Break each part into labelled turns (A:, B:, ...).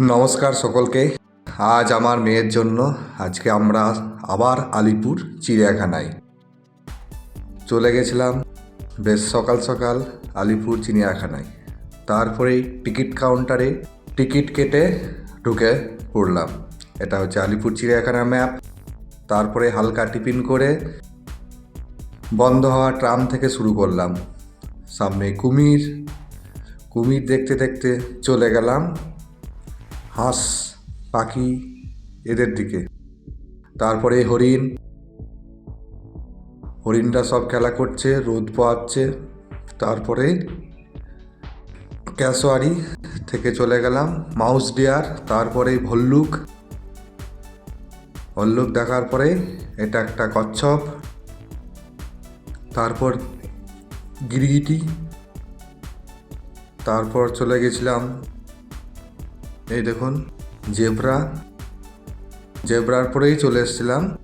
A: নমস্কার সকলকে। আজ আমার মেয়ের জন্য আজকে আমরা আবার আলিপুর চিড়িয়াখানায়। চলে গেছিলাম বেশ সকাল সকাল আলিপুর চিড়িয়াখানায়। তারপরেই টিকিট কাউন্টারে টিকিট কেটে ঢুকে পড়লাম। এটা হচ্ছে আলিপুর চিড়িয়াখানা ম্যাপ। তারপরে হালকা টিফিন করে বন্ধ হওয়া ট্রাম থেকে শুরু করলাম। সামনে কুমির। কুমির দেখতে দেখতে চলে গেলাম। হাঁস, পাখি এদের দিকে। তারপরে হরিণ। হরিণটা সব খেলা করছে, রোদ পোয়াচ্ছে তারপরে ক্যাশোয়ারি থেকে চলে গেলাম, মাউস ডিয়ার, তারপরে ভল্লুক। ভল্লুক দেখার পরে এটা একটা কচ্ছপ। তারপর গিরগিটি। তারপর চলে গেছিলাম এই দেখুন, জেব্রা। জেব্রার পরেই চলে এসেছিলাম।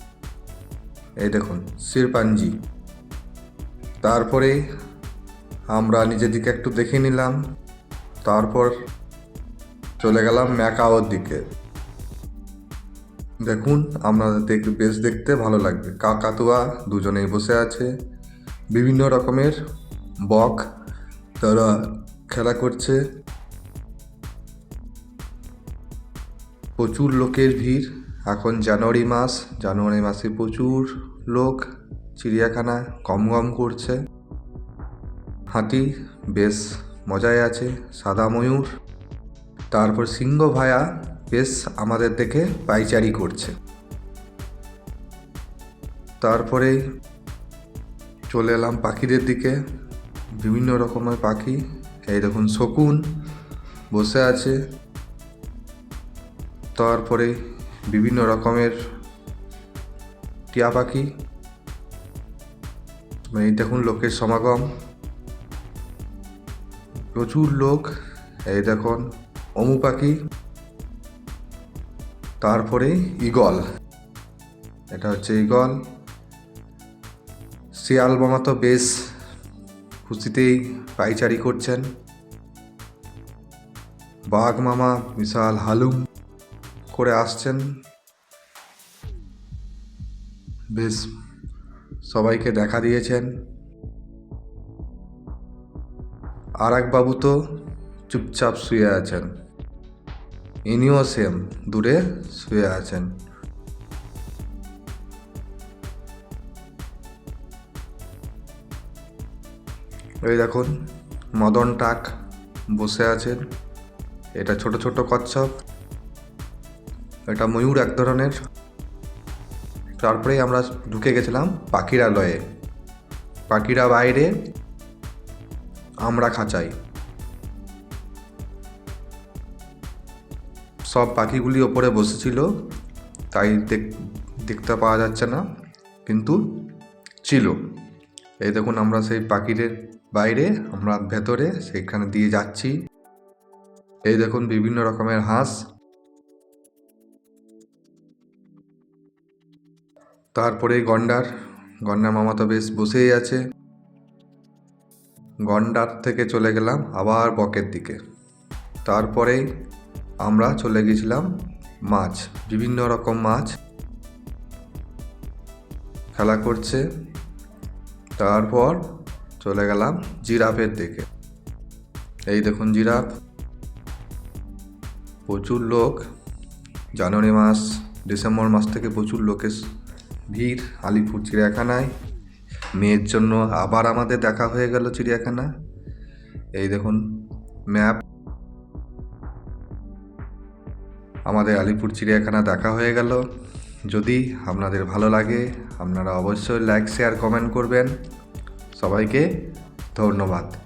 A: এই দেখুন, শিরপাঞ্জি। তারপরে আমরা নিজের দিকে একটু দেখে নিলাম। তারপর চলে গেলাম ম্যাকাওর দিকে। দেখুন আপনাদের দেখ, বেশ দেখতে ভালো লাগবে। কাকাতুয়া দুজনেই বসে আছে। বিভিন্ন রকমের বক তারা খেলা করছে। প্রচুর লোকের ভিড়। এখন জানুয়ারি মাস, জানুয়ারি মাসে প্রচুর লোক চিড়িয়াখানা কম কম করছে। হাতি বেশ মজায় আছে, সাদা ময়ূর। তারপর সিংহ ভায়া বেশ আমাদের দেখে পাইচারি করছে। তারপরে চলে এলাম পাখিদের দিকে। বিভিন্ন রকমের পাখি, এই দেখুন শকুন বসে আছে। তারপরে বিভিন্ন রকমের টিয়া পাখি এই দেখুন লোকের সমাগম। প্রচুর লোক, এই দেখুন, অমু পাখি, তারপরে ইগল এটা হচ্ছে ইগল শিয়াল মামা তো বেশ খুশিতেই পাইচারি করছেন। বাঘ মামা, বিশাল হালুম। করে আসছেন। বেশ, সবাইকে দেখা দিয়েছেন। আর এক বাবু তো চুপচাপ শুয়ে আছেন। ইনিও সেম, দূরে শুয়ে আছেন। এই দেখুন, মদন টাক বসে আছেন। এটা ছোট ছোট কচ্ছপ। এটা ময়ূর এক ধরনের। তারপরেই আমরা ঢুকে গেছিলাম পাখিরালয়ে। পাখিরা বাইরে, আমরা খাঁচাই সব পাখিগুলি ওপরে বসেছিল, তাই দেখ- দেখতে পাওয়া যাচ্ছে না, কিন্তু ছিল। এই দেখুন আমরা সেই পাখিদের বাইরে, আমরা ভেতরে, সেইখানে দিয়ে যাচ্ছি। এই দেখুন বিভিন্ন রকমের হাঁস। তারপরে গন্ডার গন্ডার মামা তো বেশ বসেই আছে। গন্ডার থেকে চলে গেলাম আবার বকের দিকে। তারপরে আমরা চলে গেছিলাম মাছ, বিভিন্ন রকম মাছ খেলা করছে। তারপর চলে গেলাম জিরাফের দিকে। এই দেখুন জিরাফ। প্রচুর লোক। জানুয়ারি মাস, ডিসেম্বর মাস থেকে প্রচুর লোকের ভিড়, আলিপুর চিড়িয়াখানায়। মেয়ের জন্য আবার আমাদের দেখা হয়ে গেল চিড়িয়াখানা। এই দেখুন, ম্যাপ। আমাদের আলিপুর চিড়িয়াখানা দেখা হয়ে গেল। যদি আপনাদের ভালো লাগে, আপনারা অবশ্যই লাইক শেয়ার কমেন্ট করবেন। সবাইকে ধন্যবাদ।